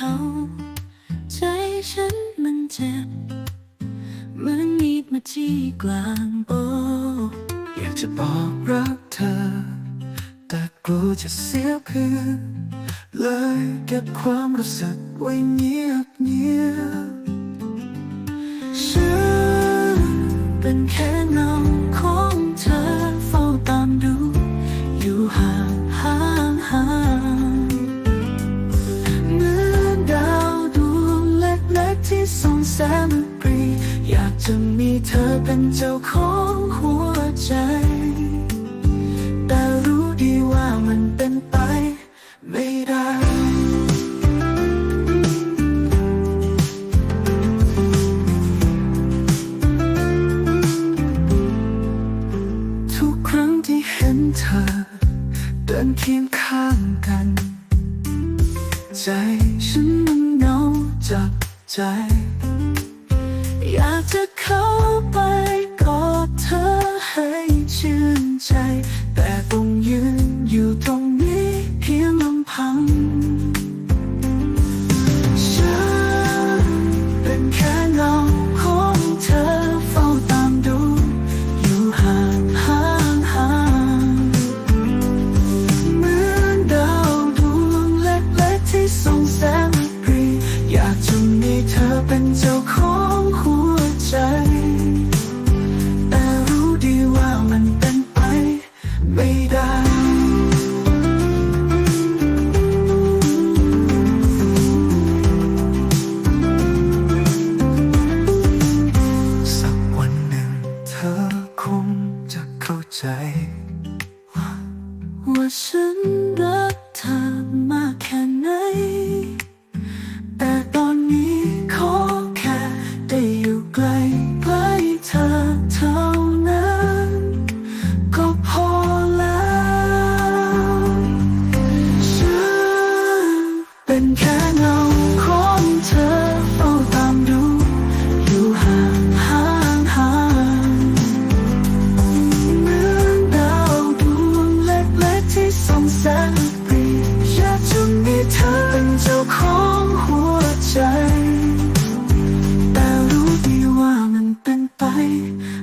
เขา ใจฉันมันเจ็บเหมือนมีดมาจี้กลางอกอยากจะบอกรักเธอ แต่กลัวจะเสียคืนเลยเก็บความรู้สึกไว้เงียบเงีย จะมีเธอเป็นเจ้าของหัวใจ แต่รู้ดีว่ามันเป็นไปไม่ได้ทุกครั้งที่เห็นเธอเดินเคียงข้างกัน ใจฉันมันเหงาจับใจ อยากจะ เ爱我真的疼。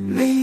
Me